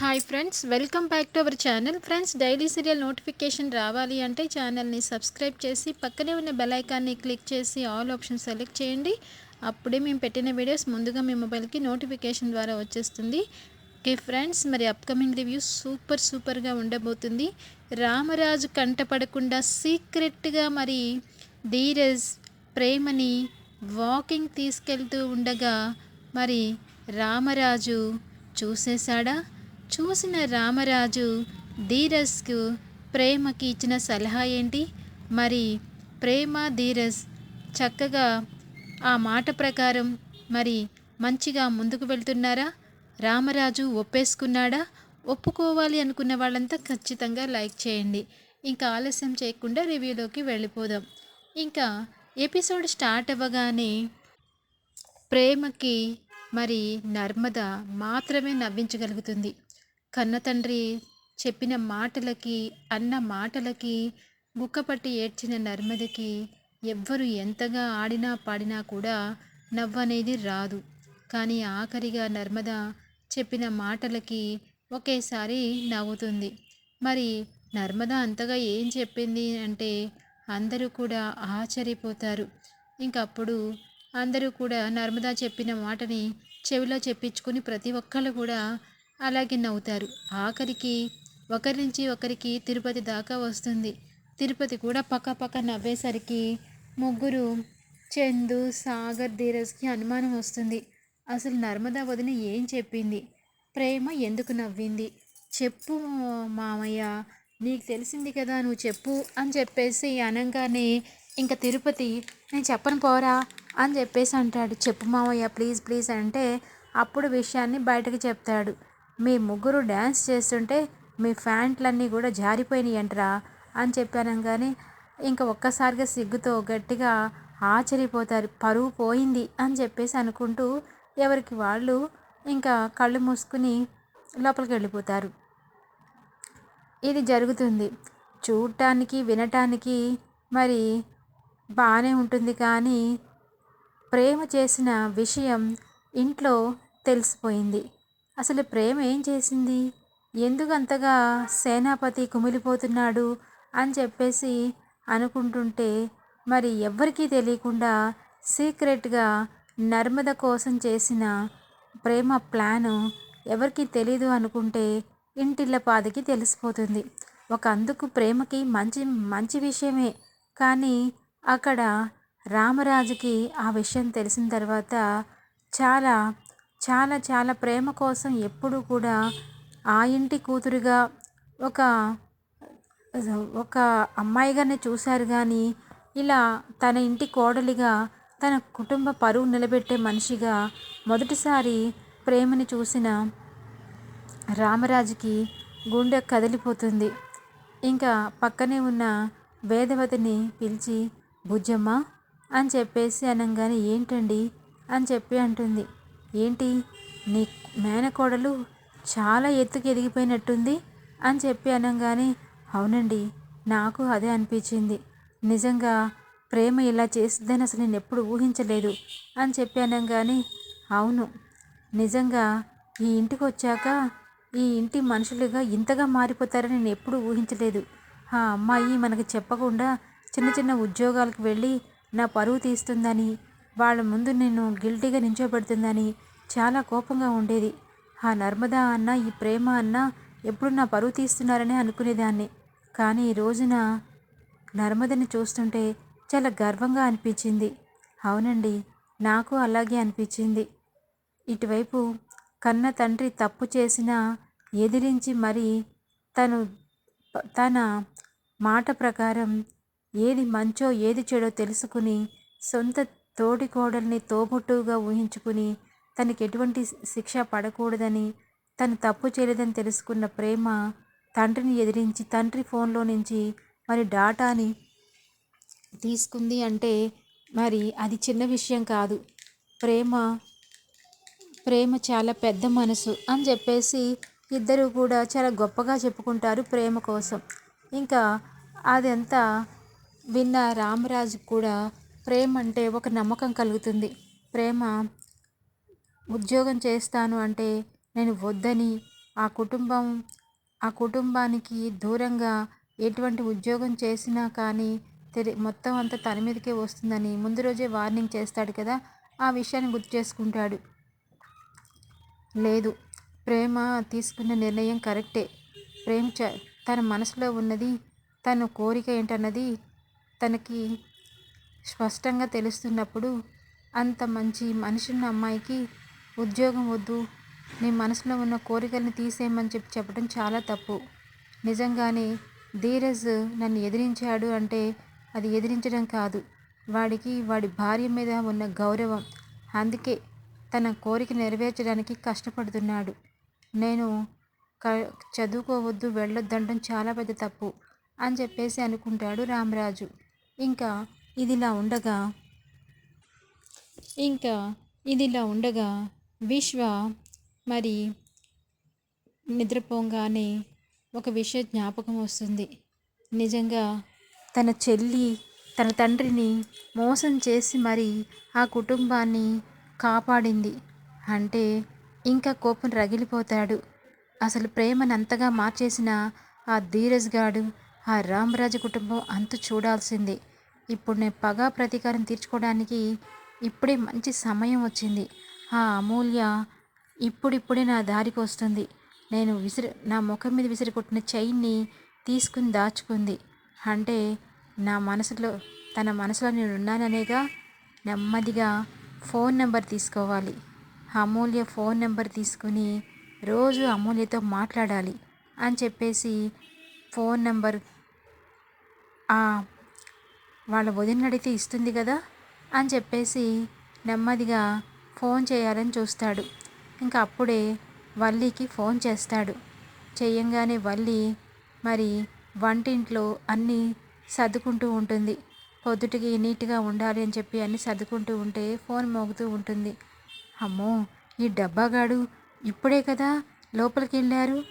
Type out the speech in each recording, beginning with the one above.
Hi friends welcome back to our channel friends daily serial notification రావాలి అంటే ఛానల్ని subscribe చేసి పక్కనే ఉన్న బెలైకాన్ని క్లిక్ చేసి ఆల్ ఆప్షన్ సెలెక్ట్ చేయండి. అప్పుడే మేము పెట్టిన వీడియోస్ ముందుగా మీ మొబైల్కి నోటిఫికేషన్ ద్వారా వచ్చేస్తుంది. ఓకే ఫ్రెండ్స్ మరి అప్కమింగ్ రివ్యూ సూపర్ సూపర్గా ఉండబోతుంది. రామరాజు కంటపడకుండా సీక్రెట్గా మరి ధీరజ్ ప్రేమని వాకింగ్ తీసుకెళ్తూ ఉండగా మరి రామరాజు చూసేశాడా? చూసిన రామరాజు ధీరజ్కు ప్రేమకి ఇచ్చిన సలహా ఏంటి? మరి ప్రేమ ధీరజ్ చక్కగా ఆ మాట ప్రకారం మరి మంచిగా ముందుకు వెళ్తున్నారా? రామరాజు ఒప్పేసుకున్నాడా? ఒప్పుకోవాలి అనుకున్న వాళ్ళంతా ఖచ్చితంగా లైక్ చేయండి. ఇంకా ఆలస్యం చేయకుండా రివ్యూలోకి వెళ్ళిపోదాం. ఇంకా ఎపిసోడ్ స్టార్ట్ అవ్వగానే ప్రేమకి మరి నర్మద మాత్రమే నవ్వించగలుగుతుంది. కన్న తండ్రి చెప్పిన మాటలకి అన్న మాటలకి గుక్కపట్టి ఏడ్చిన నర్మదకి ఎవ్వరు ఎంతగా ఆడినా పాడినా కూడా నవ్వనేది రాదు. కానీ ఆఖరిగా నర్మద చెప్పిన మాటలకి ఒకేసారి నవ్వుతుంది. మరి నర్మద అంతగా ఏం చెప్పింది అంటే అందరూ కూడా ఆశ్చర్యపోతారు. ఇంకప్పుడు అందరూ కూడా నర్మదా చెప్పిన మాటని చెవిలో చెప్పించుకుని ప్రతి ఒక్కళ్ళు కూడా అలాగే నవ్వుతారు. ఆఖరికి ఒకరి నుంచి ఒకరికి తిరుపతి దాకా వస్తుంది. తిరుపతి కూడా పక్క పక్క నవ్వేసరికి ముగ్గురు చందు సాగర్ ధీరజ్కి అనుమానం వస్తుంది. అసలు నర్మదా వదిన ఏం చెప్పింది? ప్రేమ ఎందుకు నవ్వింది? చెప్పు మామయ్య నీకు తెలిసింది కదా నువ్వు చెప్పు అని చెప్పేసి అనగానే ఇంకా తిరుపతి నేను చెప్పను పోరా అని చెప్పేసి అంటాడు. చెప్పు మామయ్య ప్లీజ్ ప్లీజ్ అంటే అప్పుడు విషయాన్ని బయటకు చెప్తాడు. మీ ముగ్గురు డ్యాన్స్ చేస్తుంటే మీ ఫ్యాంట్లన్నీ కూడా జారిపోయినాయి అంటరా అని చెప్పానంగానే ఇంకా ఒక్కసారిగా సిగ్గుతో గట్టిగా ఆశ్చర్యపోతారు. పరువు పోయింది అని చెప్పేసి అనుకుంటూ ఎవరికి వాళ్ళు ఇంకా కళ్ళు మూసుకుని లోపలికి వెళ్ళిపోతారు. ఇది జరుగుతుంది. చూడటానికి వినటానికి మరి బాగానే ఉంటుంది కానీ ప్రేమ చేసిన విషయం ఇంట్లో తెలిసిపోయింది. అసలు ప్రేమ ఏం చేసింది? ఎందుకంతగా సేనాపతి కుమిలిపోతున్నాడు అని చెప్పేసి అనుకుంటుంటే మరి ఎవ్వరికీ తెలియకుండా సీక్రెట్గా నర్మద కోసం చేసిన ప్రేమ ప్లాను ఎవరికి తెలీదు అనుకుంటే ఇంటిళ్ళ పాదికి తెలిసిపోతుంది. ఒక అందుకు ప్రేమకి మంచి మంచి విషయమే. కానీ అక్కడ రామరాజుకి ఆ విషయం తెలిసిన తర్వాత చాలా చాలా చాలా ప్రేమ కోసం ఎప్పుడు కూడా ఆ ఇంటి కూతురుగా ఒక ఒక అమ్మాయిగానే చూశారు కానీ ఇలా తన ఇంటి కోడలిగా తన కుటుంబ పరువు నిలబెట్టే మనిషిగా మొదటిసారి ప్రేమని చూసిన రామరాజుకి గుండె కదిలిపోతుంది. ఇంకా పక్కనే ఉన్న వేదవతిని పిలిచి బుజ్జమ్మ అని చెప్పేసి అనగానే ఏంటండి అని చెప్పి అంటుంది. ఏంటి? నీ మేనకోడలు చాలా ఎత్తుకు ఎదిగిపోయినట్టుంది అని చెప్పి అనగానే అవునండి నాకు అదే అనిపించింది. నిజంగా ప్రేమ ఇలా చేస్తుందని అసలు నేను ఎప్పుడు ఊహించలేదు అని చెప్పి అనగానే అవును నిజంగా ఈ ఇంటికి వచ్చాక ఈ ఇంటి మనుషులుగా ఇంతగా మారిపోతారని నేను ఎప్పుడు ఊహించలేదు. ఆ అమ్మాయి మనకు చెప్పకుండా చిన్న చిన్న ఉద్యోగాలకు వెళ్ళి నా పరువు తీస్తుందని వాళ్ళ ముందు నేను గిల్టీగా నించోబెడుతుందని చాలా కోపంగా ఉండేది. ఆ నర్మదా అన్న ఈ ప్రేమ అన్న ఎప్పుడు నా పరువు తీస్తున్నారని అనుకునేదాన్ని. కానీ ఈ రోజున నర్మదని చూస్తుంటే చాలా గర్వంగా అనిపించింది. అవునండి నాకు అలాగే అనిపించింది. ఇటువైపు కన్న తండ్రి తప్పు చేసినా ఎదిరించి మరి తను తన మాట ప్రకారం ఏది మంచో ఏది చెడో తెలుసుకుని సొంత తోటి కోడల్ని తోబుట్టువుగా ఊహించుకుని తనకి ఎటువంటి శిక్ష పడకూడదని తను తప్పు చేయలేదని తెలుసుకున్న ప్రేమ తండ్రిని ఎదిరించి తండ్రి ఫోన్లో నుంచి మరి డాటాని తీసుకుంది అంటే మరి అది చిన్న విషయం కాదు. ప్రేమ ప్రేమ చాలా పెద్ద మనసు అని చెప్పేసి ఇద్దరు కూడా చాలా గొప్పగా చెప్పుకుంటారు ప్రేమ కోసం. ఇంకా అదంతా విన్న రామరాజు కూడా ప్రేమ అంటే ఒక నమ్మకం కలుగుతుంది. ప్రేమ ఉద్యోగం చేస్తాను అంటే నేను వద్దని ఆ కుటుంబం ఆ కుటుంబానికి దూరంగా ఎటువంటి ఉద్యోగం చేసినా కానీ తెలి మొత్తం అంతా తన మీదకే వస్తుందని ముందు రోజే వార్నింగ్ చేస్తాడు కదా ఆ విషయాన్ని గుర్తు చేసుకుంటాడు. లేదు ప్రేమ తీసుకున్న నిర్ణయం కరెక్టే. ప్రేమ చ తన మనసులో ఉన్నది తన కోరిక ఏంటన్నది తనకి స్పష్టంగా తెలుస్తున్నప్పుడు అంత మంచి మనిషి ఉన్న అమ్మాయికి ఉద్యోగం వద్దు నీ మనసులో ఉన్న కోరికల్ని తీసేయమని చెప్పి చెప్పడం చాలా తప్పు. నిజంగానే ధీరజ్ నన్ను ఎదిరించాడు అంటే అది ఎదిరించడం కాదు. వాడికి వాడి భార్య మీద ఉన్న గౌరవం. అందుకే తన కోరిక నెరవేర్చడానికి కష్టపడుతున్నాడు. నేను క చదువుకోవద్దు వెళ్ళొద్దంటం చాలా పెద్ద తప్పు అని చెప్పేసి అనుకుంటాడు రామరాజు. ఇంకా ఇదిలా ఉండగా ఇంకా ఇదిలా ఉండగా విశ్వ మరి నిద్రపోగానే ఒక విషయ జ్ఞాపకం వస్తుంది. నిజంగా తన చెల్లి తన తండ్రిని మోసం చేసి మరి ఆ కుటుంబాన్ని కాపాడింది. అంటే ఇంకా కోపం రగిలిపోతాడు. అసలు ప్రేమను అంతగా మార్చేసిన ఆ ధీరజ్ గాడు ఆ రామరాజు కుటుంబం అంత చూడాల్సిందే. ఇప్పుడు నేను పగా ప్రతీకారం తీర్చుకోవడానికి ఇప్పుడే మంచి సమయం వచ్చింది. ఆ అమూల్య ఇప్పుడిప్పుడే నా దారికి వస్తుంది. నేను విసిరి నా ముఖం మీద విసిరికొట్టిన చైన్ని తీసుకుని దాచుకుంది. అంటే నా మనసులో తన మనసులో నేను ఉన్నాననేగా నెమ్మదిగా ఫోన్ నెంబర్ తీసుకోవాలి. అమూల్య ఫోన్ నెంబర్ తీసుకుని రోజు అమూల్యతో మాట్లాడాలి అని చెప్పేసి ఫోన్ నెంబర్ ఆ వాళ్ళ వదిన అడిగితే ఇస్తుంది కదా అని చెప్పేసి నెమ్మదిగా ఫోన్ చేయాలని చూస్తాడు. ఇంకా అప్పుడే వల్లీకి ఫోన్ చేస్తాడు. చేయంగానే వల్లి మరి వంటింట్లో అన్నీ సర్దుకుంటూ ఉంటుంది. పొద్దుటికి నీట్గా ఉండాలి అని చెప్పి అన్ని సర్దుకుంటూ ఉంటే ఫోన్ మోగుతూ ఉంటుంది. అమ్మో ఈ డబ్బాగాడు ఇప్పుడే కదా లోపలికి వెళ్ళారు.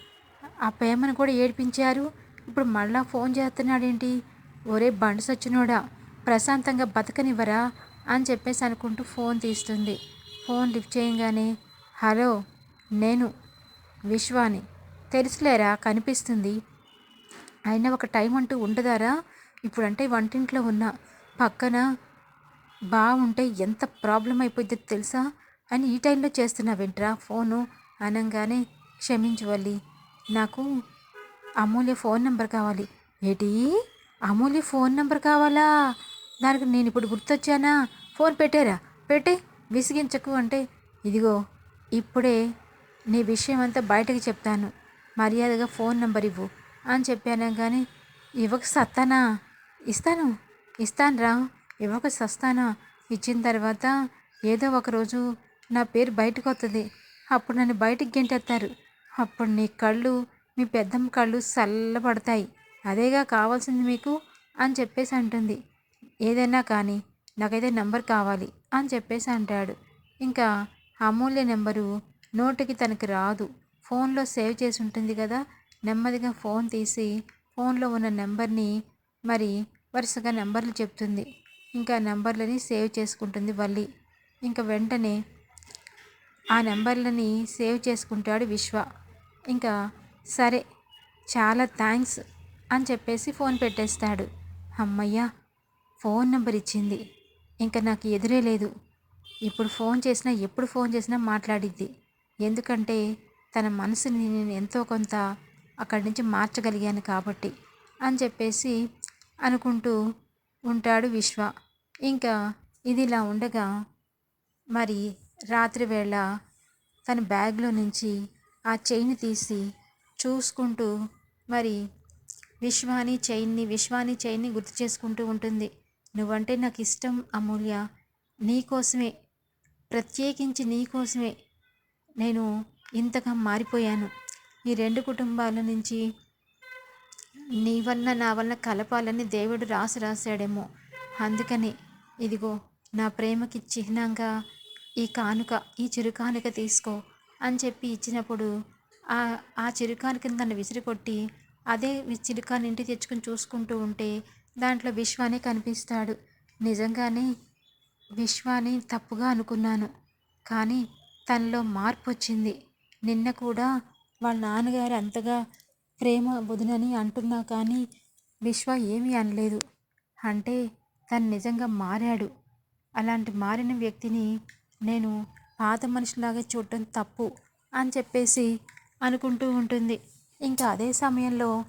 ఆ ప్రేమను కూడా ఏడిపించారు. ఇప్పుడు మళ్ళా ఫోన్ చేస్తున్నాడేంటి? ఒరే బండి సచ్చినోడా ప్రశాంతంగా బతకనివ్వరా అని చెప్పేసి అనుకుంటూ ఫోన్ తీస్తుంది. ఫోన్ లిఫ్ట్ చేయగానే హలో నేను విశ్వాని. తెలుసులేరా కనిపిస్తుంది. అయినా ఒక టైం అంటూ ఉండదారా? ఇప్పుడంటే వంటింట్లో ఉన్న. పక్కన బాగుంటే ఎంత ప్రాబ్లం అయిపోద్ది తెలుసా? అని ఈ టైంలో చేస్తున్నావేంట్రా ఫోను అనగానే క్షమించవల్లి నాకు అమూల్య ఫోన్ నెంబర్ కావాలి. ఏటీ? అమూల్య ఫోన్ నెంబర్ కావాలా? దానికి నేను ఇప్పుడు గుర్తొచ్చానా? ఫోన్ పెట్టారా. పెట్టే. విసిగించకు అంటే ఇదిగో ఇప్పుడే నీ విషయం అంతా బయటకు చెప్తాను. మర్యాదగా ఫోన్ నెంబర్ ఇవ్వు అని చెప్పాను కానీ ఇవ్వక సత్తానా? ఇస్తాను. ఇస్తాను రా. ఇవ్వక సస్తానా? ఇచ్చిన తర్వాత ఏదో ఒకరోజు నా పేరు బయటకు వస్తుంది అప్పుడు నన్ను బయటికి గెంటెత్తారు. అప్పుడు నీ కళ్ళు మీ పెద్దమ్మ కళ్ళు చల్లబడతాయి. అదేగా కావాల్సింది మీకు అని చెప్పేసి అంటుంది. ఏదైనా కానీ నాకైతే నెంబర్ కావాలి అని చెప్పేసి అంటాడు. ఇంకా అమూల్య నెంబరు నోటికి తనకి రాదు. ఫోన్లో సేవ్ చేసి ఉంటుంది కదా. నెమ్మదిగా ఫోన్ తీసి ఫోన్లో ఉన్న నెంబర్ని మరి వరుసగా నెంబర్లు చెప్తుంది. ఇంకా నెంబర్లని సేవ్ చేసుకుంటుంది వల్లి. ఇంకా వెంటనే ఆ నెంబర్లని సేవ్ చేసుకుంటాడు విశ్వ. ఇంకా సరే చాలా థ్యాంక్స్. అని చెప్పేసి ఫోన్ పెట్టేస్తాడు. అమ్మయ్య ఫోన్ నెంబర్ ఇచ్చింది. ఇంకా నాకు ఎదురే లేదు. ఇప్పుడు ఫోన్ చేసినా ఎప్పుడు ఫోన్ చేసినా మాట్లాడిద్ది. ఎందుకంటే తన మనసుని నేను ఎంతో కొంత అక్కడి నుంచి మార్చగలిగాను కాబట్టి అని చెప్పేసి అనుకుంటూ ఉంటాడు విశ్వ. ఇంకా ఇదిలా ఉండగా మరి రాత్రి వేళ తన బ్యాగ్లో నుంచి ఆ చైన్ తీసి చూసుకుంటూ మరి విశ్వాని చైన్ని విశ్వాని చైన్ని గుర్తు చేసుకుంటూ ఉంటుంది. నువ్వంటే నాకు ఇష్టం అమూల్య. నీకోసమే ప్రత్యేకించి నీకోసమే నేను ఇంతగా మారిపోయాను. ఈ రెండు కుటుంబాల నుంచి నీ వలన నా వలన కలపాలని దేవుడు రాసి రాశాడేమో. అందుకని ఇదిగో నా ప్రేమకి చిహ్నంగా ఈ కానుక ఈ చిరుకానుక తీసుకో అని చెప్పి ఇచ్చినప్పుడు ఆ ఆ చిరుకానుకని తను విసిరికొట్టి అదే చిరుకాని ఇంటి తెచ్చుకొని చూసుకుంటూ ఉంటే దాంట్లో విశ్వానే కనిపిస్తాడు. నిజంగానే విశ్వాని తప్పుగా అనుకున్నాను. కానీ తనలో మార్పు వచ్చింది. నిన్న కూడా వాళ్ళ నాన్నగారు అంతగా ప్రేమ వదినని అంటున్నా కానీ విశ్వ ఏమీ అనలేదు. అంటే తను నిజంగా మారాడు. అలాంటి మారిన వ్యక్తిని నేను పాత మనిషిలాగా చూడటం తప్పు అని చెప్పేసి అనుకుంటూ ఉంటుంది. ఇంకా అదే సమయంలో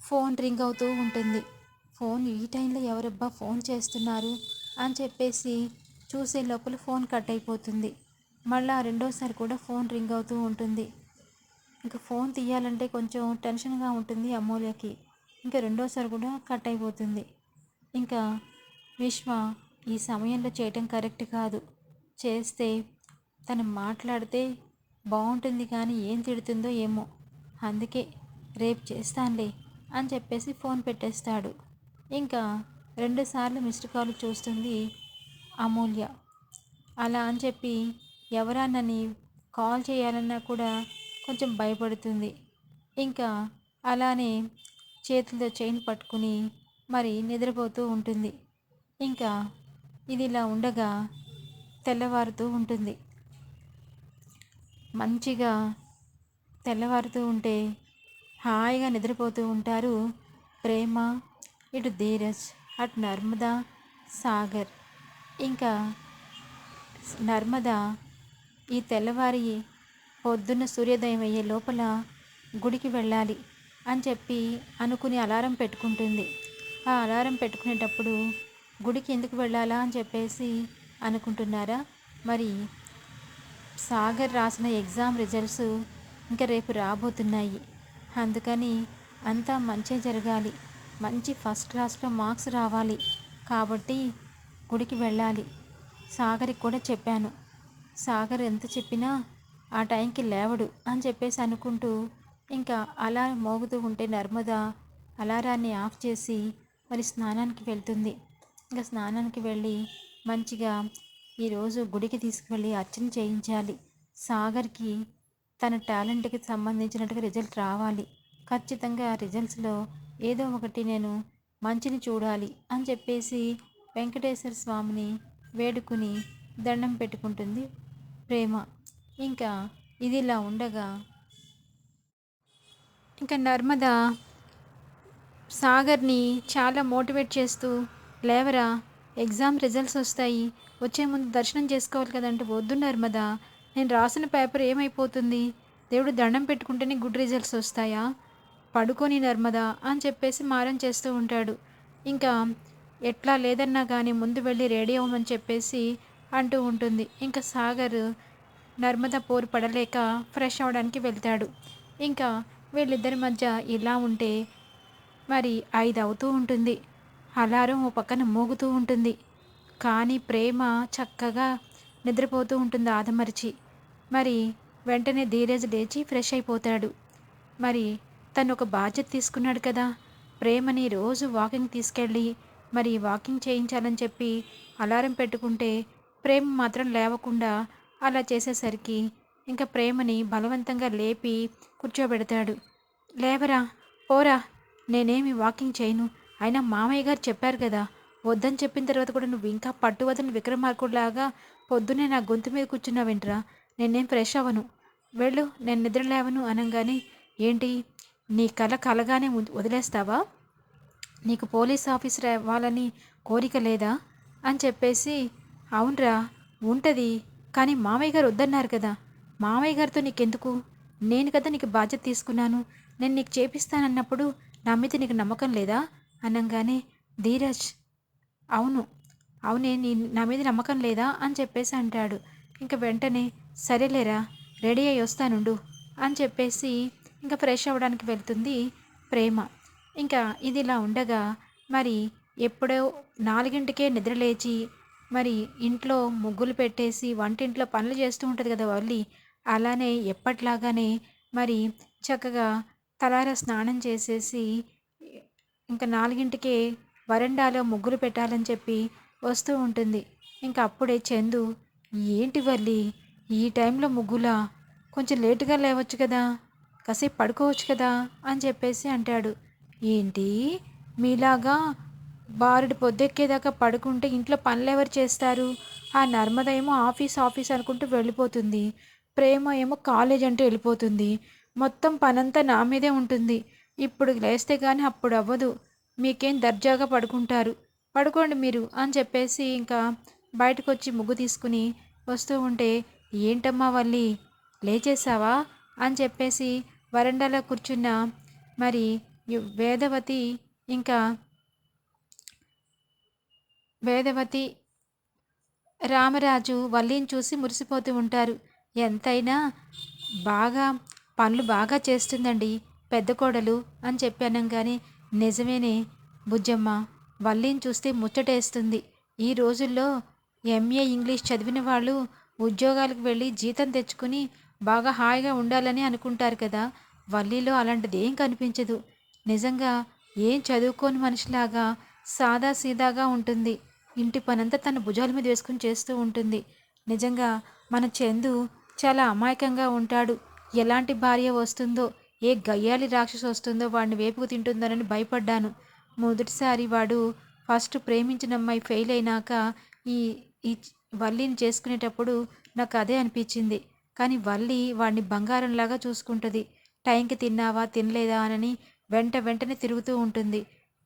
ఫోన్ రింగ్ అవుతూ ఉంటుంది. ఫోన్ ఈ టైంలో ఎవరబ్బా ఫోన్ చేస్తున్నారు? అని చెప్పేసి చూసే లోపల ఫోన్ కట్ అయిపోతుంది. మళ్ళీ రెండోసారి కూడా ఫోన్ రింగ్ అవుతూ ఉంటుంది. ఇంకా ఫోన్ తీయాలంటే కొంచెం టెన్షన్గా ఉంటుంది అమూల్యకి. ఇంకా రెండోసారి కూడా కట్ అయిపోతుంది. ఇంకా విశ్వ ఈ సమయంలో చేయటం కరెక్ట్ కాదు. చేస్తే తను మాట్లాడితే బాగుంటుంది కానీ ఏం తిడుతుందో ఏమో. అందుకే రేపు చేస్తానులే అని చెప్పేసి ఫోన్ పెట్టేస్తాడు. ఇంకా రెండుసార్లు మిస్డ్ కాల్ చూస్తుంది అమూల్య. అలా అని చెప్పి ఎవరన్నని కాల్ చేయాలన్నా కూడా కొంచెం భయపడుతుంది. ఇంకా అలానే చేతులతో చైన్ పట్టుకుని మరి నిద్రపోతూ ఉంటుంది. ఇంకా ఇది ఇలా ఉండగా తెల్లవారుతూ ఉంటుంది. మంచిగా తెల్లవారుతూ ఉంటే హాయిగా నిద్రపోతూ ఉంటారు. ప్రేమ ఇటు ధీరజ్ అటు నర్మదా సాగర్. ఇంకా నర్మదా ఈ తెల్లవారి పొద్దున్న సూర్యోదయం అయ్యే లోపల గుడికి వెళ్ళాలి అని చెప్పి అనుకుని అలారం పెట్టుకుంటుంది. ఆ అలారం పెట్టుకునేటప్పుడు గుడికి ఎందుకు వెళ్ళాలా అని చెప్పేసి అనుకుంటున్నారా? మరి సాగర్ రాసిన ఎగ్జామ్ రిజల్ట్స్ ఇంకా రేపు రాబోతున్నాయి. అందుకని అంతా మంచి జరగాలి. మంచి ఫస్ట్ క్లాస్లో మార్క్స్ రావాలి కాబట్టి గుడికి వెళ్ళాలి. సాగర్కి కూడా చెప్పాను. సాగర్ ఎంత చెప్పినా ఆ టైంకి లేవడు అని చెప్పేసి అనుకుంటూ ఇంకా అలా మోగుతూ ఉంటే నర్మద అలారాన్ని ఆఫ్ చేసి మరి స్నానానికి వెళ్తుంది. ఇంకా స్నానానికి వెళ్ళి మంచిగా ఈరోజు గుడికి తీసుకువెళ్ళి అర్చన చేయించాలి. సాగర్కి తన టాలెంట్కి సంబంధించినట్టుగా రిజల్ట్ రావాలి. ఖచ్చితంగా ఆ రిజల్ట్స్లో ఏదో ఒకటి నేను మంచిని చూడాలి అని చెప్పేసి వెంకటేశ్వర స్వామిని వేడుకుని దండం పెట్టుకుంటుంది ప్రేమ. ఇంకా ఇది ఇలా ఉండగా ఇంకా నర్మద సాగర్ని చాలా మోటివేట్ చేస్తూ లేవరా ఎగ్జామ్ రిజల్ట్స్ వస్తాయి. వచ్చే ముందు దర్శనం చేసుకోవాలి కదంటే వద్దు నర్మద. నేను రాసిన పేపర్ ఏమైపోతుంది? దేవుడు దండం పెట్టుకుంటేనే గుడ్ రిజల్ట్స్ వస్తాయా? పడుకొని నర్మదా అని చెప్పేసి మారం చేస్తూ ఉంటాడు. ఇంకా ఎట్లా లేదన్నా కానీ ముందు వెళ్ళి రెడీ అవ్వమని చెప్పేసి అంటూ ఉంటుంది. ఇంకా సాగర్ నర్మద పోరు పడలేక ఫ్రెష్ అవడానికి వెళ్తాడు. ఇంకా వీళ్ళిద్దరి మధ్య ఇలా ఉంటే మరి ఐదు అవుతూ ఉంటుంది. అలారం ఓ పక్కన మోగుతూ ఉంటుంది. కానీ ప్రేమ చక్కగా నిద్రపోతూ ఉంటుంది ఆదమరిచి. మరి వెంటనే ధీరజ్ లేచి ఫ్రెష్ అయిపోతాడు. మరి తను ఒక బాధ్యత తీసుకున్నాడు కదా. ప్రేమని రోజు వాకింగ్ తీసుకెళ్ళి మరి వాకింగ్ చేయించాలని చెప్పి అలారం పెట్టుకుంటే ప్రేమ మాత్రం లేవకుండా అలా చేసేసరికి ఇంకా ప్రేమని బలవంతంగా లేపి కూర్చోబెడతాడు. లేవరా పోరా నేనేమి వాకింగ్ చేయను. అయినా మామయ్య గారు చెప్పారు కదా వద్దని చెప్పిన తర్వాత కూడా నువ్వు ఇంకా పట్టువదని విక్రమార్కుడిలాగా పొద్దునే నా గొంతు మీద కూర్చున్నావేంట్రా? నేనేం ఫ్రెష్ అవ్వను. వెళ్ళు నేను నిద్ర లేవను అనగానే ఏంటి నీ కల కలగానే వదిలేస్తావా? నీకు పోలీస్ ఆఫీసర్ అవ్వాలని కోరిక లేదా? అని చెప్పేసి అవునరా ఉంటుంది కానీ మామయ్య గారు వద్దన్నారు కదా. మామయ్య గారితో నీకెందుకు? నేను కదా నీకు బాధ్యత తీసుకున్నాను. నేను నీకు చేపిస్తానన్నప్పుడు నా మీద నీకు నమ్మకం లేదా? అనగానే ధీరజ్ అవును అవునే నీ నా మీద నమ్మకం లేదా? అని చెప్పేసి అంటాడు. ఇంకా వెంటనే సరేలేరా రెడీ అయ్యి వస్తానుండు అని చెప్పేసి ఇంకా ఫ్రెష్ అవ్వడానికి వెళ్తుంది ప్రేమ. ఇంకా ఇది ఇలా ఉండగా మరి ఎప్పుడో నాలుగింటికే నిద్రలేచి మరి ఇంట్లో ముగ్గులు పెట్టేసి వంటింట్లో పనులు చేస్తూ ఉంటుంది కదా వల్లి అలానే ఎప్పట్లాగానే మరి చక్కగా తలార స్నానం చేసేసి ఇంకా నాలుగింటికే వరండాలో ముగ్గులు పెట్టాలని చెప్పి వస్తూ ఉంటుంది. ఇంకా అప్పుడే చందు ఏంటి వల్లి ఈ టైంలో ముగ్గులా? కొంచెం లేటుగా లేవచ్చు కదా? కాసేపు పడుకోవచ్చు కదా? అని చెప్పేసి అంటాడు. ఏంటి? మీలాగా బారుడు పొద్దెక్కేదాకా పడుకుంటే ఇంట్లో పనులు ఎవరు చేస్తారు? ఆ నర్మద ఏమో ఆఫీస్ ఆఫీస్ అనుకుంటూ వెళ్ళిపోతుంది. ప్రేమ ఏమో కాలేజ్ అంటూ వెళ్ళిపోతుంది. మొత్తం పనంతా నా మీదే ఉంటుంది. ఇప్పుడు లేస్తే కానీ అప్పుడు అవ్వదు. మీకేం దర్జాగా పడుకుంటారు? పడుకోండి మీరు అని చెప్పేసి ఇంకా బయటకు వచ్చి ముగ్గు తీసుకుని వస్తూ ఉంటే ఏంటమ్మా వల్లి లేచేసావా అని చెప్పేసి వరండాలో కూర్చున్న మరి వేదవతి ఇంకా వేదవతి రామరాజు వల్లిని చూసి మురిసిపోతూ ఉంటారు. ఎంతైనా బాగా పనులు బాగా చేస్తుందండి పెద్ద కోడలు అని చెప్పాను కానీ నిజమేనే బుజ్జమ్మ వల్లిని చూస్తే ముచ్చటేస్తుంది. ఈ రోజుల్లో ఎంఏ ఇంగ్లీష్ చదివిన వాళ్ళు ఉద్యోగాలకు వెళ్ళి జీతం తెచ్చుకుని బాగా హాయిగా ఉండాలని అనుకుంటారు కదా. వల్లీలో అలాంటిది ఏం కనిపించదు. నిజంగా ఏం చదువుకోని మనిషిలాగా సాదా సీదాగా ఉంటుంది. ఇంటి పనంతా తన భుజాల మీద వేసుకుని చేస్తూ ఉంటుంది. నిజంగా మన చందు చాలా అమాయకంగా ఉంటాడు. ఎలాంటి భార్య వస్తుందో ఏ గయ్యాలి రాక్షసు వస్తుందో వాడిని వేపుకు తింటుందోనని భయపడ్డాను. మొదటిసారి వాడు ఫస్ట్ ప్రేమించిన అమ్మాయి ఫెయిల్ అయినాక ఈ ఈ వల్లిని చేసుకునేటప్పుడు నాకు అదే అనిపించింది. కానీ వల్లి వాడిని బంగారంలాగా చూసుకుంటుంది. టైంకి తిన్నావా తినలేదా అని వెంట వెంటనే తిరుగుతూ ఉంటుంది.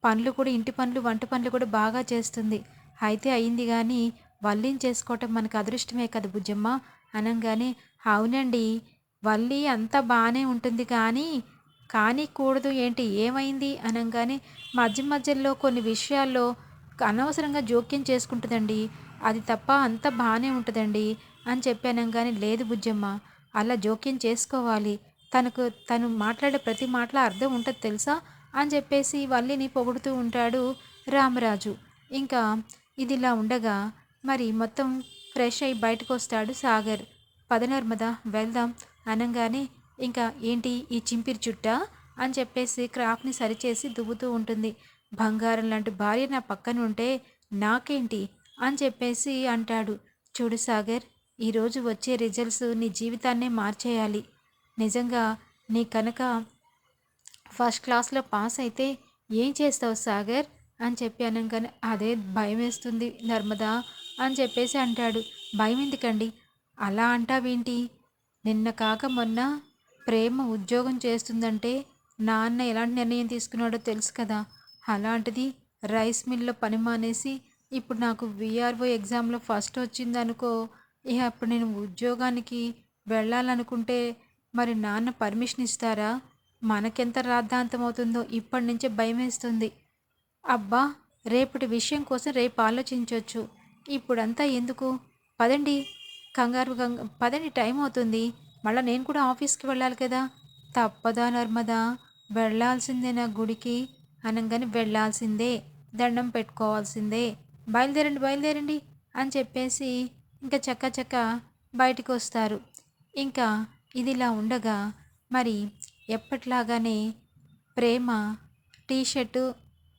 పనులు కూడా ఇంటి పనులు వంట పనులు కూడా బాగా చేస్తుంది. అయితే అయింది కానీ వల్లిని చేసుకోవటం మనకు అదృష్టమే కదా బుజ్జమ్మ. అనగానే అవునండి వల్లి అంతా బాగానే ఉంటుంది కానీ కానీ కూడదు ఏంటి ఏమైంది? అనగానే మధ్య మధ్యలో కొన్ని విషయాల్లో అనవసరంగా జోక్యం చేసుకుంటుందండి. అది తప్ప అంత బాగానే ఉంటుందండి అని చెప్పాను కానీ లేదు బుజ్జమ్మ. అలా జోక్యం చేసుకోవాలి. తనకు తను మాట్లాడే ప్రతి మాటలో అర్థం ఉంటుంది తెలుసా? అని చెప్పేసి వల్లిని పొగుడుతూ ఉంటాడు రామరాజు. ఇంకా ఇదిలా ఉండగా మరి మొత్తం ఫ్రెష్ అయి బయటకు వస్తాడు సాగర్ పదనర్మద వెళ్దాం అనగానే ఇంకా ఏంటి ఈ చింపిరి చుట్ట? అని చెప్పేసి క్రాఫ్ట్ని సరిచేసి దువ్వుతూ ఉంటుంది. బంగారం లాంటి భార్య నా పక్కన ఉంటే నాకేంటి? అని చెప్పేసి అంటాడు. చూడు సాగర్ ఈరోజు వచ్చే రిజల్ట్స్ నీ జీవితాన్నే మార్చేయాలి. నిజంగా నీ కనుక ఫస్ట్ క్లాస్లో పాస్ అయితే ఏం చేస్తావు సాగర్? అని చెప్పి అనగానే అదే భయం వేస్తుంది నర్మదా అని చెప్పేసి అంటాడు. భయం ఎందుకండి? అలా అంటావేంటి? నిన్న కాక మొన్న ప్రేమ ఉద్యోగం చేస్తుందంటే నాన్న ఎలాంటి నిర్ణయం తీసుకున్నాడో తెలుసు కదా. అలాంటిది రైస్ మిల్లో పని మానేసి ఇప్పుడు నాకు విఆర్ఓ ఎగ్జామ్లో ఫస్ట్ వచ్చిందనుకో ఇక అప్పుడు నేను ఉద్యోగానికి వెళ్ళాలనుకుంటే మరి నాన్న పర్మిషన్ ఇస్తారా? మనకెంత రాద్ధాంతం అవుతుందో ఇప్పటి నుంచే భయం వేస్తుంది అబ్బా రేపటి విషయం కోసం రేపు ఆలోచించవచ్చు ఇప్పుడంతా ఎందుకు? పదండి కంగారు గంగ పదండి టైం అవుతుంది. మళ్ళీ నేను కూడా ఆఫీస్కి వెళ్ళాలి కదా? తప్పదా నర్మదా? వెళ్ళాల్సిందే నా గుడికి. అనగానే వెళ్ళాల్సిందే. దండం పెట్టుకోవాల్సిందే. బయలుదేరండి బయలుదేరండి అని చెప్పేసి ఇంకా చక్క చక్క బయటకు వస్తారు. ఇంకా ఇదిలా ఉండగా మరి ఎప్పట్లాగానే ప్రేమ టీషర్టు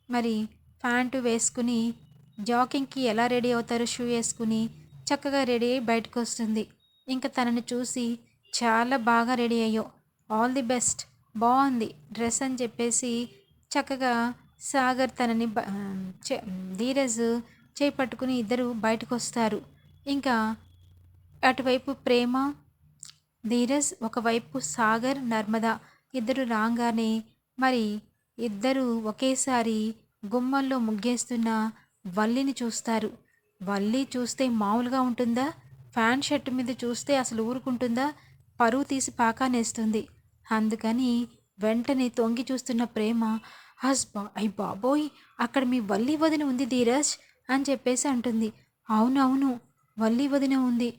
మరి ప్యాంటు వేసుకుని జాకింగ్కి ఎలా రెడీ అవుతారో షూ వేసుకుని చక్కగా రెడీ అయ్యి బయటకు వస్తుంది. ఇంకా తనని చూసి చాలా బాగా రెడీ అయ్యో ఆల్ ది బెస్ట్ బాగుంది డ్రెస్ అని చెప్పేసి చక్కగా సాగర్ తనని ధీరజ్ చేపట్టుకుని ఇద్దరు బయటకు వస్తారు ఇంకా అటువైపు ప్రేమ ధీరజ్ ఒకవైపు సాగర్ నర్మద ఇద్దరు రాగానే మరి ఇద్దరు ఒకేసారి గుమ్మంలో ముగ్గేస్తున్న వల్లిని చూస్తారు. వల్లి చూస్తే మామూలుగా ఉంటుందా? ఫ్యాన్ షర్ట్ మీద చూస్తే అసలు ఊరుకుంటుందా? పరువు తీసి పాకానేస్తుంది. అందుకని వెంటనే తొంగి చూస్తున్న ప్రేమ హస్ బా అయ్ బాబోయ్ అక్కడ మీ వల్లి వదిన ఉంది ధీరజ్. అని చెప్పేసి అంటుంది. అవునవును వల్లి వదిన ఉంది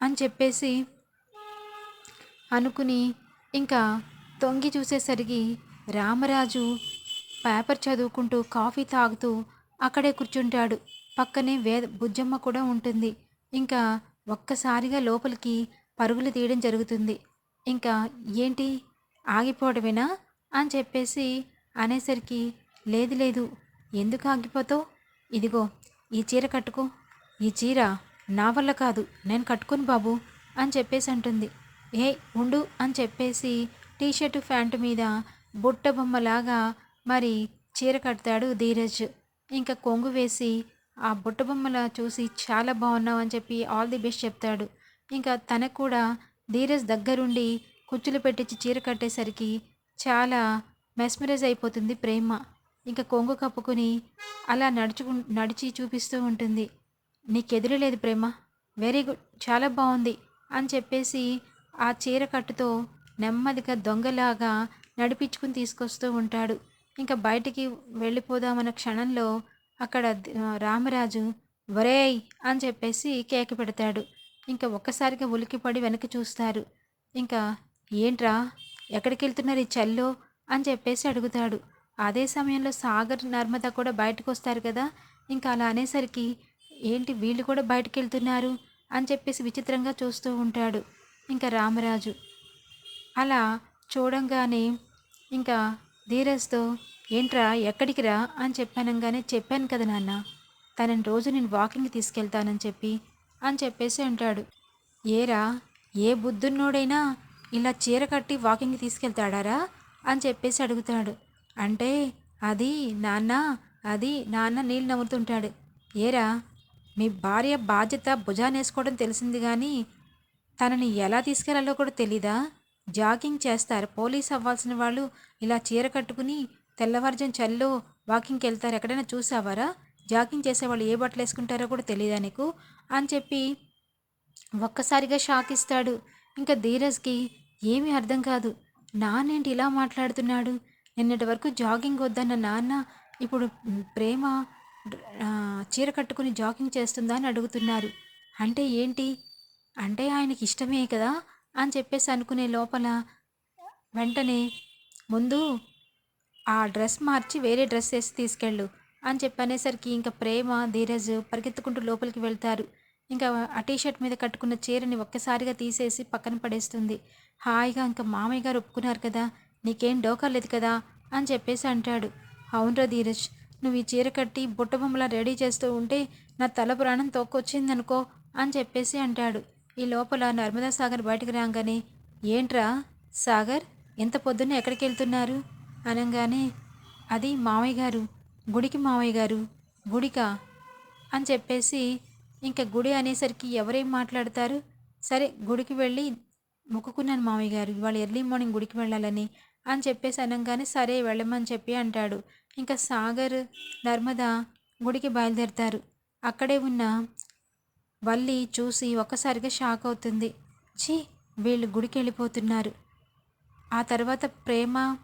అని చెప్పేసి అనుకుని ఇంకా తొంగి చూసేసరికి రామరాజు పేపర్ చదువుకుంటూ కాఫీ తాగుతూ అక్కడే కూర్చుంటాడు. పక్కనే వేద బుజ్జమ్మ కూడా ఉంటుంది. ఇంకా ఒక్కసారిగా లోపలికి పరుగులు తీయడం జరుగుతుంది. ఇంకా ఏంటి ఆగిపోవడమేనా అని చెప్పేసి అనేసరికి లేదు లేదు ఎందుకు ఆగిపోతావు? ఇదిగో ఈ చీర కట్టుకో. ఈ చీర నా వల్ల కాదు నేను కట్టుకుని బాబు అని చెప్పేసి అంటుంది. ఏ ఉండు అని చెప్పేసి టీషర్టు ప్యాంటు మీద బుట్ట బొమ్మలాగా మరి చీర కడతాడు ధీరజ్. ఇంకా కొంగు వేసి ఆ బుట్ట బొమ్మల చూసి చాలా బాగున్నావు అని చెప్పి ఆల్ ది బెస్ట్ చెప్తాడు. ఇంకా తనకు కూడా ధీరజ్ దగ్గరుండి కుచ్చులు పెట్టించి చీర కట్టేసరికి చాలా మెస్మరైజ్ అయిపోతుంది ప్రేమ. ఇంకా కొంగు కప్పుకుని అలా నడుచుకు నడిచి చూపిస్తూ ఉంటుంది. నీకెదురు లేదు ప్రేమ. వెరీ గుడ్ చాలా బాగుంది అని చెప్పేసి ఆ చీర కట్టుతో నెమ్మదిగా దొంగలాగా నడిపించుకుని తీసుకొస్తూ ఉంటాడు. ఇంకా బయటికి వెళ్ళిపోదామన్న క్షణంలో అక్కడ రామరాజు ఒరేయ్ అని చెప్పేసి కేక పెడతాడు. ఇంకా ఒక్కసారిగా ఉలికిపడి వెనక్కి చూస్తారు. ఇంకా ఏంట్రా? ఎక్కడికి వెళ్తున్నారు ఈ చల్లో? అని చెప్పేసి అడుగుతాడు. అదే సమయంలో సాగర్ నర్మద కూడా బయటకు వస్తారు కదా. ఇంకా అలా అనేసరికి ఏంటి వీళ్ళు కూడా బయటకు వెళ్తున్నారు అని చెప్పేసి విచిత్రంగా చూస్తూ ఉంటాడు ఇంకా రామరాజు. అలా చూడంగానే ఇంకా ధీరజ్తో ఏంట్రా ఎక్కడికి రా? అని చెప్పానంగానే చెప్పాను కదా నాన్న. తనని రోజు నేను వాకింగ్కి తీసుకెళ్తానని చెప్పి అని చెప్పేసి అంటాడు. ఏరా ఏ బుద్ధున్నోడైనా ఇలా చీర కట్టి వాకింగ్కి తీసుకెళ్తాడారా? అని చెప్పేసి అడుగుతాడు. అంటే అది నాన్న అది నాన్న నీళ్ళు నవ్వుతుంటాడు ఏరా మీ భార్య బాధ్యత భుజానేసుకోవడం తెలిసింది కానీ తనని ఎలా తీసుకెళ్ళాలో కూడా తెలీదా? జాగింగ్ చేస్తారు. పోలీస్ అవ్వాల్సిన వాళ్ళు ఇలా చీర కట్టుకుని తెల్లవారుజాం చల్లో వాకింగ్కి వెళ్తారు ఎక్కడైనా చూసావారా? జాగింగ్ చేసేవాళ్ళు ఏ బట్టలు వేసుకుంటారో కూడా తెలియదా నీకు? అని చెప్పి ఒక్కసారిగా షాక్ ఇస్తాడు. ఇంకా ధీరజ్కి ఏమీ అర్థం కాదు. నాన్నేంటి ఇలా మాట్లాడుతున్నాడు? నిన్నటి వరకు జాగింగ్ వద్దన్న నాన్న ఇప్పుడు ప్రేమ చీర కట్టుకుని జాగింగ్ చేస్తుందా అని అడుగుతున్నారు. అంటే ఏంటి? అంటే ఆయనకి ఇష్టమే కదా అని చెప్పేసి అనుకునే లోపల వెంటనే ముందు ఆ డ్రెస్ మార్చి వేరే డ్రెస్ వేసి తీసుకెళ్ళు అని చెప్పి అనేసరికి ఇంకా ప్రేమ ధీరజ్ పరిగెత్తుకుంటూ లోపలికి వెళ్తారు. ఇంకా ఆ టీషర్ట్ మీద కట్టుకున్న చీరని ఒక్కసారిగా తీసేసి పక్కన పడేస్తుంది. హాయిగా ఇంకా మామయ్య గారు ఒప్పుకున్నారు కదా. నీకేం డోకా లేదు కదా? అని చెప్పేసి అంటాడు. అవునరా ధీరజ్ నువ్వు ఈ చీర కట్టి బుట్టబొమ్మలా రెడీ చేస్తూ ఉంటే నా తల ప్రాణం తోక్కొచ్చిందనుకో అని చెప్పేసి అంటాడు. ఈ లోపల నర్మదా సాగర్ బయటకు రాగానే ఏంట్రా సాగర్ ఎంత పొద్దున్న ఎక్కడికి వెళ్తున్నారు అనగానే అది మావయ్య గారు గుడికి మావయ్య గారు గుడికా? అని చెప్పేసి ఇంకా గుడి అనేసరికి ఎవరేం మాట్లాడతారు? సరే గుడికి వెళ్ళి మొక్కుకున్నాను మామయ్య గారు. ఇవాళ ఎర్లీ మార్నింగ్ గుడికి వెళ్ళాలని అని చెప్పేసి అనగానే సరే వెళ్ళమని చెప్పి అంటాడు. ఇంకా సాగర్ నర్మద గుడికి బయలుదేరుతారు. అక్కడే ఉన్న వల్లి చూసి ఒక్కసారిగా షాక్ అవుతుంది. ఛీ వీళ్ళు గుడికి వెళ్ళిపోతున్నారు. ఆ తర్వాత ప్రేమ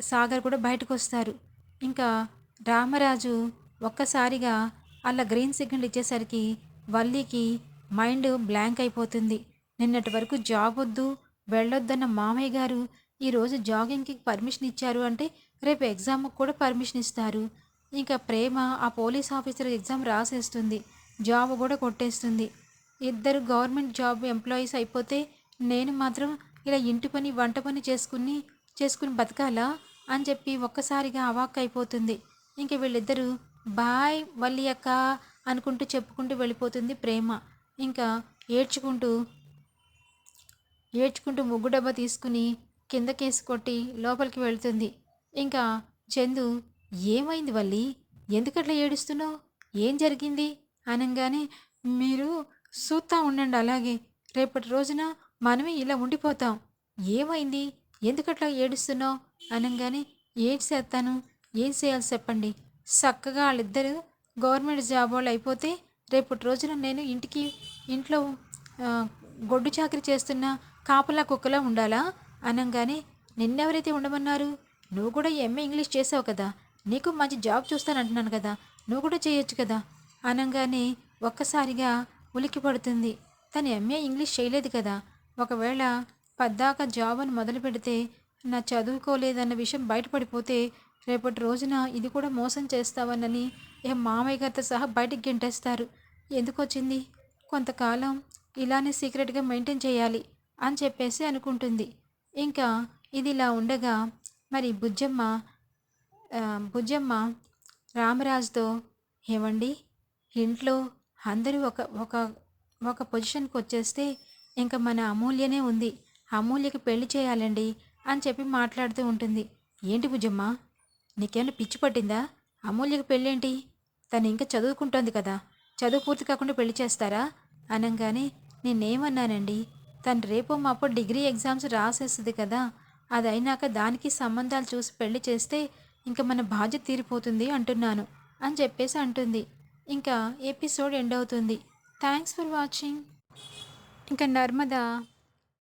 సాగర్ కూడా బయటకు వస్తారు. ఇంకా రామరాజు ఒక్కసారిగా అలా గ్రీన్ సిగ్నల్ ఇచ్చేసరికి వల్లికి మైండ్ బ్లాంక్ అయిపోతుంది. నిన్నటి వరకు జాబ్ వద్దు వెళ్ళొద్దన్న మామయ్య గారు ఈరోజు జాగింగ్కి పర్మిషన్ ఇచ్చారు అంటే రేపు ఎగ్జామ్కి కూడా పర్మిషన్ ఇస్తారు. ఇంకా ప్రేమ ఆ పోలీస్ ఆఫీసర్ ఎగ్జామ్ రాసేస్తుంది. జాబ్ కూడా కొట్టేస్తుంది. ఇద్దరు గవర్నమెంట్ జాబ్ ఎంప్లాయీస్ అయిపోతే నేను మాత్రం ఇలా ఇంటి పని వంట పని చేసుకుని చేసుకుని బతకాలా? అని చెప్పి ఒక్కసారిగా అవాక్ అయిపోతుంది. ఇంక వీళ్ళిద్దరూ బాయ్ వల్లి అక్క అనుకుంటూ చెప్పుకుంటూ వెళ్ళిపోతుంది ప్రేమ. ఇంకా ఏడ్చుకుంటూ ఏడ్చుకుంటూ ముగ్గు డబ్బా తీసుకుని కిందకేసి కొట్టి లోపలికి వెళ్తుంది. ఇంకా చందు ఏమైంది వల్లి? ఎందుకట్లా ఏడుస్తున్నావు? ఏం జరిగింది? అనగానే మీరు సూతా ఉండండి అలాగే రేపటి రోజున మనమే ఇలా ఉండిపోతాం. ఏమైంది? ఎందుకట్లా ఏడుస్తున్నావు? అనగానే ఏం చేస్తాను? ఏం చేయాలి చెప్పండి. చక్కగా వాళ్ళిద్దరూ గవర్నమెంట్ జాబ్ వాళ్ళు అయిపోతే రేపటి రోజున నేను ఇంటికి ఇంట్లో గొడ్డు చాకరీ చేస్తున్న కాపలా కుక్కలా ఉండాలా? అనగానే నిన్నెవరైతే ఉండమన్నారు? నువ్వు కూడా ఎంఏ ఇంగ్లీష్ చేసావు కదా. నీకు మంచి జాబ్ చూస్తానంటున్నాను కదా. నువ్వు కూడా చేయొచ్చు కదా. అనగానే ఒక్కసారిగా ఉలికి పడుతుంది. తను ఎంఏ ఇంగ్లీష్ చేయలేదు కదా. ఒకవేళ పద్దాక జాబ్ అని మొదలు పెడితే నా చదువుకోలేదన్న విషయం బయటపడిపోతే రేపటి రోజున ఇది కూడా మోసం చేస్తావనని ఏ మామయ్య గారితో సహా బయటకు గెంటేస్తారు. ఎందుకు వచ్చింది? కొంతకాలం ఇలానే సీక్రెట్గా మెయింటైన్ చేయాలి అని చెప్పేసి అనుకుంటుంది. ఇంకా ఇది ఇలా ఉండగా మరి బుజ్జమ్మ బుజ్జమ్మ రామరాజుతో ఏమండి? ఇంట్లో అందరూ ఒక ఒక ఒక పొజిషన్కి వచ్చేస్తే ఇంకా మన అమూల్యనే ఉంది. అమూల్యకి పెళ్ళి చేయాలండి అని చెప్పి మాట్లాడుతూ ఉంటుంది. ఏంటి బుజ్జమ్మ? నీకేమైనా పిచ్చి పట్టిందా? అమూల్యకి పెళ్ళేంటి? తను ఇంకా చదువుకుంటోంది కదా. చదువు పూర్తి కాకుండా పెళ్ళి చేస్తారా? అనగానే నేనేమన్నానండి తను రేపు మాపు డిగ్రీ ఎగ్జామ్స్ రాసేస్తుంది కదా. అది అయినాక దానికి సంబంధాలు చూసి పెళ్ళి చేస్తే ఇంకా మన బాధ్యత తీరిపోతుంది అంటున్నాను అని చెప్పేసి అంటుంది. ఇంకా ఎపిసోడ్ ఎండ్ అవుతుంది. Thanks for watching. ఇంకా నర్మదా